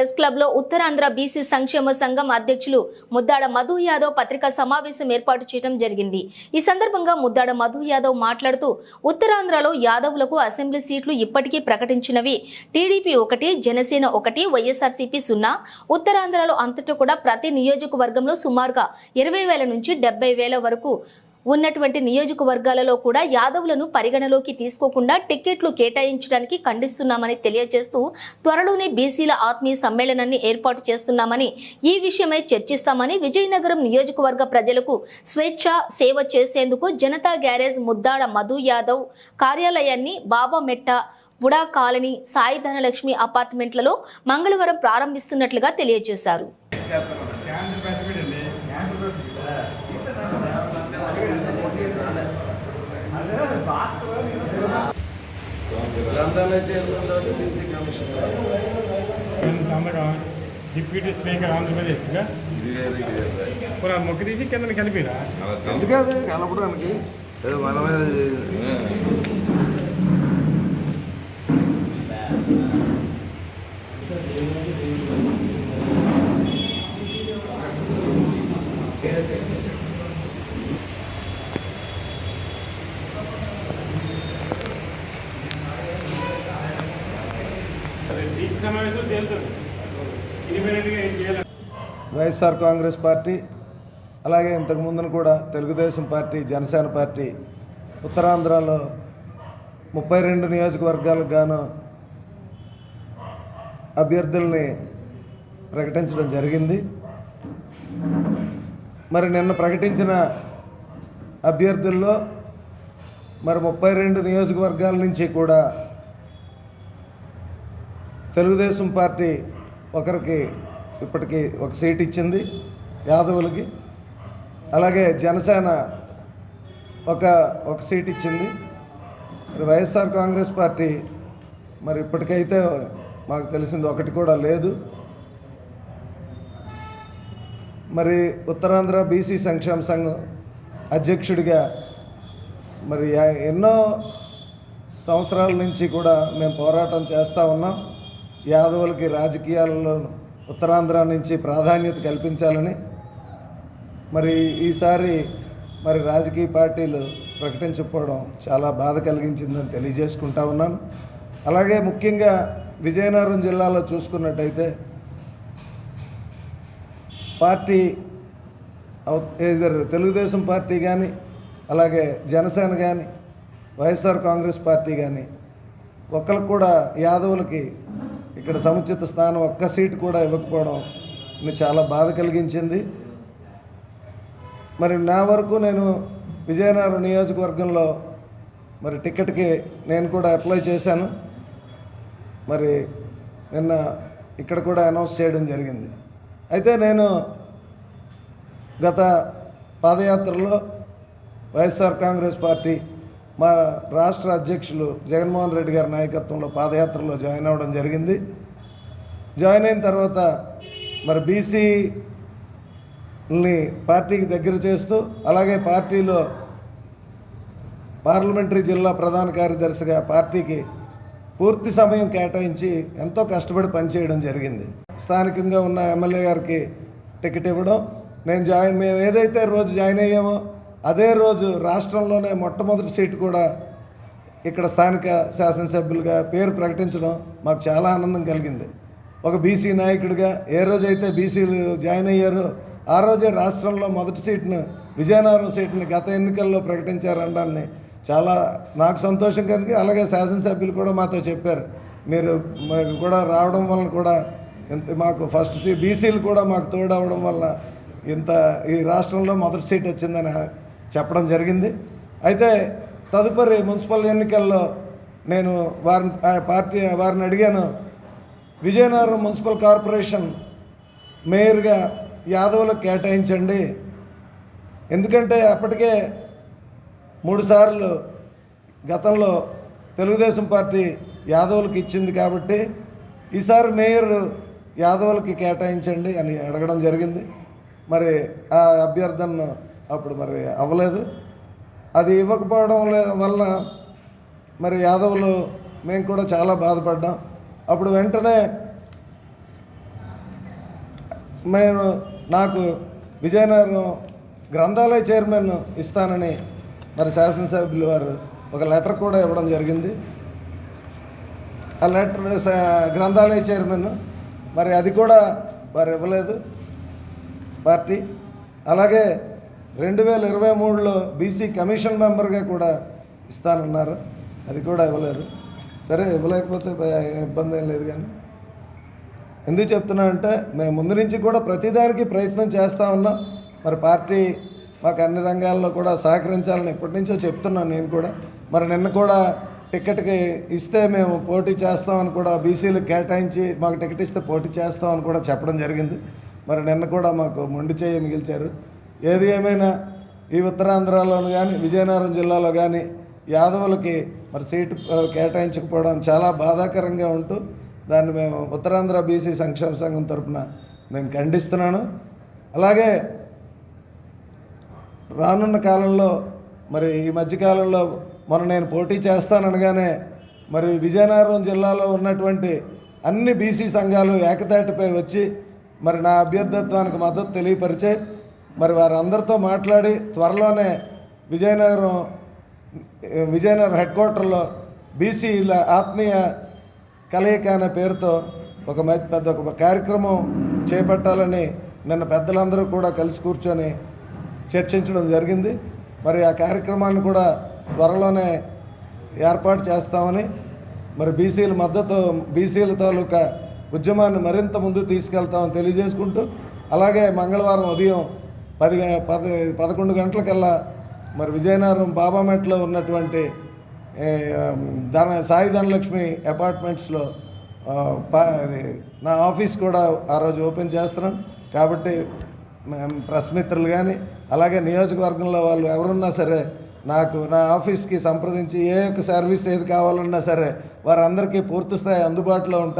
Press క్లబ్లో Uttarandhra BC సంక్షేమ సంఘం అధ్యక్షులు ముద్దాడ మధు యాదవ్ పత్రికా సమావేశం ఏర్పాటు చేయడం జరిగింది. ఈ సందర్భంగా ముద్దాడ మధు యాదవ్ మాట్లాడుతూ ఉత్తరాంధ్రలో యాదవులకు అసెంబ్లీ సీట్లు ఇప్పటికీ ప్రకటించినవి. టీడీపీ ఒకటి జనసేన ఒకటి వైఎస్ఆర్సీపీ సున్నా. ఉత్తరాంధ్రలో అంతటా కూడా ప్రతి నియోజకవర్గంలో సుమారుగా ఇరవై వేల నుంచి డెబ్బై వేల వరకు ఉన్నటువంటి నియోజకవర్గాలలో కూడా యాదవులను పరిగణలోకి తీసుకోకుండా టిక్కెట్లు కేటాయించడానికి ఖండిస్తున్నామని తెలియజేస్తూ త్వరలోనే బీసీల ఆత్మీయ సమ్మేళనాన్ని ఏర్పాటు చేస్తున్నామని ఈ విషయమై చర్చిస్తామని విజయనగరం నియోజకవర్గ ప్రజలకు స్వేచ్ఛ సేవ చేసేందుకు జనతా గ్యారేజ్ ముద్దాడ మధు యాదవ్ కార్యాలయాన్ని బాబామెట్ట వుడా కాలనీ సాయి ధనలక్ష్మి అపార్ట్మెంట్లలో మంగళవారం ప్రారంభిస్తున్నట్లుగా తెలియజేశారు. గ్రంథాలయ చైర్మన్ డీసీ కమిషన్ సంతకం డిప్యూటీ స్పీకర్ ఆంధ్రప్రదేశ్గా. ఇది వేరు ఇది ఆ మొక్క తీసి కింద కలిపిరా? ఎందుకు అది కలపడానికి? ఏదో మనమే వైఎస్ఆర్ కాంగ్రెస్ పార్టీ అలాగే ఇంతకుముందున కూడా తెలుగుదేశం పార్టీ జనసేన పార్టీ ఉత్తరాంధ్రలో ముప్పై రెండు నియోజకవర్గాలకు గాను అభ్యర్థుల్ని ప్రకటించడం జరిగింది. మరి నిన్న ప్రకటించిన అభ్యర్థుల్లో మరి ముప్పై రెండు నియోజకవర్గాల నుంచి కూడా తెలుగుదేశం పార్టీ ఒకరికి ఇప్పటికి ఒక సీట్ ఇచ్చింది యాదవులకి. అలాగే జనసేన ఒక ఒక సీట్ ఇచ్చింది. మరి వైఎస్ఆర్ కాంగ్రెస్ పార్టీ మరి ఇప్పటికైతే మాకు తెలిసింది ఒకటి కూడా లేదు. మరి ఉత్తరాంధ్ర బీసీ సంక్షేమ సంఘం అధ్యక్షుడిగా మరి ఎన్నో సంవత్సరాల నుంచి కూడా మేము పోరాటం చేస్తూ ఉన్నాం. యాదవులకి రాజకీయాలలో ఉత్తరాంధ్ర నుంచి ప్రాధాన్యత కల్పించాలని మరి ఈసారి మరి రాజకీయ పార్టీలు ప్రకటించకపోవడం చాలా బాధ కలిగించిందని తెలియజేసుకుంటా ఉన్నాను. అలాగే ముఖ్యంగా విజయనగరం జిల్లాలో చూసుకున్నట్టయితే పార్టీ తెలుగుదేశం పార్టీ కానీ అలాగే జనసేన కానీ వైఎస్ఆర్ కాంగ్రెస్ పార్టీ కానీ ఒకరికి కూడా యాదవులకి ఇక్కడ సముచిత స్థానం ఒక్క సీటు కూడా ఇవ్వకపోవడం చాలా బాధ కలిగించింది. మరి నా వరకు నేను విజయనగరం నియోజకవర్గంలో మరి టికెట్కి నేను కూడా అప్లై చేశాను. మరి నిన్న ఇక్కడ కూడా అనౌన్స్ చేయడం జరిగింది. అయితే నేను గత పాదయాత్రలో వైఎస్ఆర్ కాంగ్రెస్ పార్టీ మా రాష్ట్ర అధ్యక్షులు జగన్మోహన్ రెడ్డి గారి నాయకత్వంలో పాదయాత్రలో జాయిన్ అవ్వడం జరిగింది. జాయిన్ అయిన తర్వాత మరి బీసీని పార్టీకి దగ్గర చేస్తూ అలాగే పార్టీలో పార్లమెంటరీ జిల్లా ప్రధాన కార్యదర్శిగా పార్టీకి పూర్తి సమయం కేటాయించి ఎంతో కష్టపడి పనిచేయడం జరిగింది. స్థానికంగా ఉన్న ఎమ్మెల్యే గారికి టికెట్ ఇవ్వడం నేను జాయిన్ మేము ఏదైతే రోజు జాయిన్ అయ్యామో అదే రోజు రాష్ట్రంలోనే మొట్టమొదటి సీటు కూడా ఇక్కడ స్థానిక శాసనసభ్యులుగా పేరు ప్రకటించడం మాకు చాలా ఆనందం కలిగింది. ఒక బీసీ నాయకుడిగా ఏ రోజైతే బీసీలు జాయిన్ అయ్యారో ఆ రోజే రాష్ట్రంలో మొదటి సీట్ను విజయనగరం సీట్ని గత ఎన్నికల్లో ప్రకటించారనడాన్ని చాలా నాకు సంతోషం కలిగి అలాగే శాసనసభ్యులు కూడా మాతో చెప్పారు. మీరు కూడా రావడం వలన కూడా ఇంత మాకు ఫస్ట్ సీట్ బీసీలు కూడా మాకు తోడవడం వల్ల ఇంత ఈ రాష్ట్రంలో మొదటి సీట్ వచ్చిందని చెప్పడం జరిగింది. అయితే తదుపరి మున్సిపల్ ఎన్నికల్లో నేను వారిని పార్టీ వారిని అడిగాను. విజయనగరం మున్సిపల్ కార్పొరేషన్ మేయర్గా యాదవులకు కేటాయించండి. ఎందుకంటే అప్పటికే మూడుసార్లు గతంలో తెలుగుదేశం పార్టీ యాదవులకు ఇచ్చింది కాబట్టి ఈసారి మేయర్ యాదవులకి కేటాయించండి అని అడగడం జరిగింది. మరి ఆ అభ్యర్థనను అప్పుడు మరి అవ్వలేదు. అది ఇవ్వకపోవడం లే- వలన మరి యాదవులు మేము కూడా చాలా బాధపడ్డాం. అప్పుడు వెంటనే నేను నాకు విజయనగరం గ్రంథాలయ చైర్మన్ ఇస్తానని మరి శాసనసభ్యులు వారు ఒక లెటర్ కూడా ఇవ్వడం జరిగింది. ఆ లెటర్ గ్రంథాలయ చైర్మన్ మరి అది కూడా వారు ఇవ్వలేదు. పార్టీ. అలాగే రెండు వేల ఇరవై మూడులో బీసీ కమిషన్ మెంబర్గా కూడా ఇస్తానన్నారు. అది కూడా ఇవ్వలేదు సరే ఇవ్వలేకపోతే ఇబ్బంది ఏం లేదు కానీ. ఎందుకు చెప్తున్నానంటే మేము ముందు నుంచి కూడా ప్రతిదానికి ప్రయత్నం చేస్తూ ఉన్నాం. మరి పార్టీ మాకు అన్ని రంగాల్లో కూడా సహకరించాలని ఎప్పటి నుంచో చెప్తున్నాను నేను కూడా. మరి నిన్న కూడా టికెట్కి ఇస్తే మేము పోటీ చేస్తామని కూడా బీసీలకు కేటాయించి మాకు టికెట్ ఇస్తే పోటీ చేస్తామని కూడా చెప్పడం జరిగింది. మరి నిన్న కూడా మాకు మొండి చేయి మిగిల్చారు. ఏది ఏమైనా ఈ ఉత్తరాంధ్రలోను కానీ విజయనగరం జిల్లాలో కానీ యాదవులకి మరి సీటు కేటాయించకపోవడం చాలా బాధాకరంగా ఉంటూ దాన్ని మేము ఉత్తరాంధ్ర బీసీ సంక్షేమ సంఘం తరపున నేను ఖండిస్తున్నాను. అలాగే రానున్న కాలంలో మరి ఈ మధ్యకాలంలో మొన్న నేను పోటీ చేస్తాననగానే మరి విజయనగరం జిల్లాలో ఉన్నటువంటి అన్ని బీసీ సంఘాలు ఏకతాటిపై వచ్చి మరి నా అభ్యర్థత్వానికి మద్దతు తెలియపరిచే మరి వారందరితో మాట్లాడి త్వరలోనే విజయనగరం విజయనగరం హెడ్ క్వార్టర్లో బీసీల ఆత్మీయ కలయిక అనే పేరుతో ఒక మ- పెద్ద ఒక కార్యక్రమం చేపట్టాలని నిన్న పెద్దలందరూ కూడా కలిసి కూర్చొని చర్చించడం జరిగింది. మరి ఆ కార్యక్రమాన్ని కూడా త్వరలోనే ఏర్పాటు చేస్తామని మరి బీసీల మద్దతు బీసీల తాలూకా ఉద్యమాన్ని మరింత ముందు తీసుకెళ్తామని తెలియజేసుకుంటూ అలాగే మంగళవారం ఉదయం పది గ- పది పదకొండు గంటలకల్లా మరి విజయనగరం బాబామెట్లో ఉన్నటువంటి దాన ధన సాయి ధనలక్ష్మి అపార్ట్మెంట్స్లో నా ఆఫీస్ కూడా ఆ రోజు ఓపెన్ చేస్తున్నాం. కాబట్టి మేము ప్రెస్ మిత్రులు కానీ అలాగే నియోజకవర్గంలో వాళ్ళు ఎవరున్నా సరే నాకు నా ఆఫీస్కి సంప్రదించి ఏ యొక్క సర్వీస్ ఏది కావాలన్నా సరే వారందరికీ పూర్తి స్థాయి అందుబాటులో ఉంటారు.